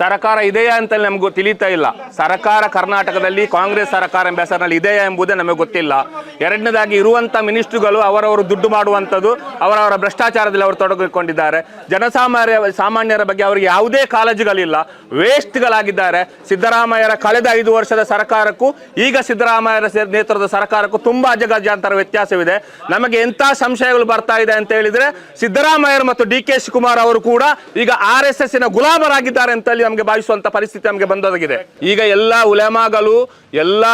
ಸರ್ಕಾರ ಇದೆಯಾ ಅಂತ ನಮಗೂ ತಿಳಿತಾ ಇಲ್ಲ. ಸರ್ಕಾರ ಕರ್ನಾಟಕದಲ್ಲಿ ಕಾಂಗ್ರೆಸ್ ಸರ್ಕಾರ ಎಂಬ ಹೆಸರಿನಲ್ಲಿ ಇದೆಯಾ ಎಂಬುದೇ ನಮಗೆ ಗೊತ್ತಿಲ್ಲ. ಎರಡನೇದಾಗಿ ಇರುವಂಥ ಮಿನಿಸ್ಟ್ರುಗಳು ಅವರವರು ದುಡ್ಡು ಮಾಡುವಂಥದ್ದು ಅವರವರ ಭ್ರಷ್ಟಾಚಾರದಲ್ಲಿ ಅವರು ತೊಡಗಿಕೊಂಡಿದ್ದಾರೆ. ಜನಸಾಮಾನ್ಯ ಸಾಮಾನ್ಯರ ಬಗ್ಗೆ ಅವರಿಗೆ ಯಾವುದೇ ಕಾಳಜಿಗಳಿಲ್ಲ. ವೇಸ್ಟ್ಗಳಾಗಿದ್ದಾರೆ. ಸಿದ್ದರಾಮಯ್ಯರ ಕಳೆದ ಐದು ವರ್ಷದ ಸರ್ಕಾರಕ್ಕೂ ಈಗ ಸಿದ್ದರಾಮಯ್ಯರ ನೇತೃತ್ವದ ಸರ್ಕಾರಕ್ಕೂ ತುಂಬಾ ಅಜಗಜಾಂತರ ವ್ಯತ್ಯಾಸವಿದೆ. ನಮಗೆ ಎಂಥ ಸಂಶಯಗಳು ಬರ್ತಾ ಇದೆ ಅಂತ ಹೇಳಿದ್ರೆ ಸಿದ್ದರಾಮಯ್ಯರು ಮತ್ತು ಡಿ ಕೆ ಶಿವಕುಮಾರ್ ಅವರು ಕೂಡ ಈಗ ಆರ್ ಎಸ್ ಎಸ್ ಗುಲಾಮರಾಗಿದ್ದಾರೆ ಅಂತ ಹೇಳಿ ನಮಗೆ ಭಾವಿಸುವಂತ ಪರಿಸ್ಥಿತಿ ನಮಗೆ ಬಂದೊದಗಿದೆ. ಈಗ ಎಲ್ಲ ಉಲೆಮಾಗಳು, ಎಲ್ಲ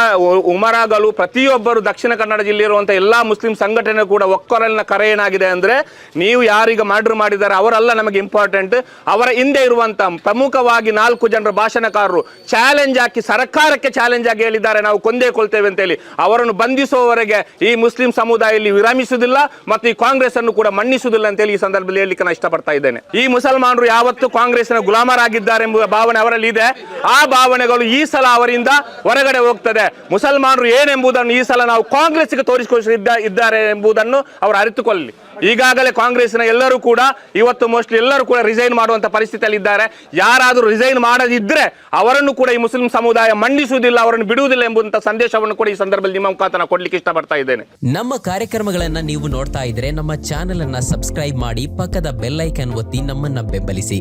ಉಮರಾಗಲು ಪ್ರತಿಯೊಬ್ಬರು ದಕ್ಷಿಣ ಕನ್ನಡ ಜಿಲ್ಲೆ ಇರುವಂತಹ ಎಲ್ಲಾ ಮುಸ್ಲಿಂ ಸಂಘಟನೆ ಕೂಡ ಒಕ್ಕೊರಲಿನ ಕರೆ ಏನಾಗಿದೆ ಅಂದ್ರೆ, ನೀವು ಯಾರೀಗ ಮರ್ಡರ್ ಮಾಡಿದ್ದಾರೆ ಅವರಲ್ಲ ನಮಗೆ ಇಂಪಾರ್ಟೆಂಟ್ ಅವರ ಹಿಂದೆ ಇರುವಂತ ಪ್ರಮುಖವಾಗಿ ನಾಲ್ಕು ಜನರ ಭಾಷಣಕಾರರು ಚಾಲೆಂಜ್ ಹಾಕಿ, ಸರ್ಕಾರಕ್ಕೆ ಚಾಲೆಂಜ್ ಆಗಿ ಹೇಳಿದ್ದಾರೆ, ನಾವು ಕೊಂದೇ ಕೊಳ್ತೇವೆ ಅಂತ ಹೇಳಿ. ಅವರನ್ನು ಬಂಧಿಸುವವರೆಗೆ ಈ ಮುಸ್ಲಿಂ ಸಮುದಾಯ ಇಲ್ಲಿ ವಿರಮಿಸುವುದಿಲ್ಲ ಮತ್ತು ಈ ಕಾಂಗ್ರೆಸ್ ಅನ್ನು ಕೂಡ ಮನ್ನಿಸುವುದಿಲ್ಲ ಅಂತ ಹೇಳಿ ಈ ಸಂದರ್ಭದಲ್ಲಿ ಹೇಳಲಿಕ್ಕೆ ನಾನು ಇಷ್ಟಪಡ್ತಾ ಇದ್ದೇನೆ. ಈ ಮುಸಲ್ಮಾನರು ಯಾವತ್ತು ಕಾಂಗ್ರೆಸ್ನ ಗುಲಾಮರಾಗಿದ್ದಾರೆ ಎಂಬುವ ಭಾವನೆ ಅವರಲ್ಲಿ ಇದೆ. ಆ ಭಾವನೆಗಳು ಈ ಸಲ ಅವರಿಂದ ಹೊರಗಡೆ ಹೋಗ್ತದೆ. ಮುಸಲ್ಮಾನರು ಏನೆಂಬುದನ್ನು ಈ ಸಲ ನಾವು ಕಾಂಗ್ರೆಸ್ಗೆ ತೋರಿಸಿಕೊಳ್ಳಿ ಇದ್ದಾರೆ ಎಂಬುದನ್ನು ಅವರು ಅರಿತುಕೊಳ್ಳಿ ಈಗಾಗಲೇ ಕಾಂಗ್ರೆಸ್ನ ಎಲ್ಲರೂ ಕೂಡ, ಇವತ್ತು ಮೋಸ್ಟ್ಲಿ ಎಲ್ಲರೂ ಕೂಡ ರಿಸೈನ್ ಮಾಡುವಂತ ಪರಿಸ್ಥಿತಿಯಲ್ಲಿ ಇದ್ದಾರೆ ಯಾರಾದರೂ ರಿಸೈನ್ ಮಾಡದಿದ್ರೆ ಅವರನ್ನು ಕೂಡ ಈ ಮುಸ್ಲಿಂ ಸಮುದಾಯ ಮಂಡಿಸುವುದಿಲ್ಲ, ಅವರನ್ನು ಬಿಡುವುದಿಲ್ಲ ಎಂಬುದಂತ ಸಂದೇಶವನ್ನು ಕೂಡ ಈ ಸಂದರ್ಭದಲ್ಲಿ ನಿಮ್ಮ ಮುಖಾಂತರ ಕೊಡ್ಲಿಕ್ಕೆ ಇಷ್ಟಪಡ್ತಾ ಇದ್ದೇನೆ. ನಮ್ಮ ಕಾರ್ಯಕ್ರಮಗಳನ್ನ ನೀವು ನೋಡ್ತಾ ಇದ್ರೆ ನಮ್ಮ ಚಾನೆಲ್ ಅನ್ನ ಸಬ್ಸ್ಕ್ರೈಬ್ ಮಾಡಿ, ಪಕ್ಕದ ಬೆಲ್ ಒತ್ತಿ ನಮ್ಮನ್ನ ಬೆಂಬಲಿಸಿ.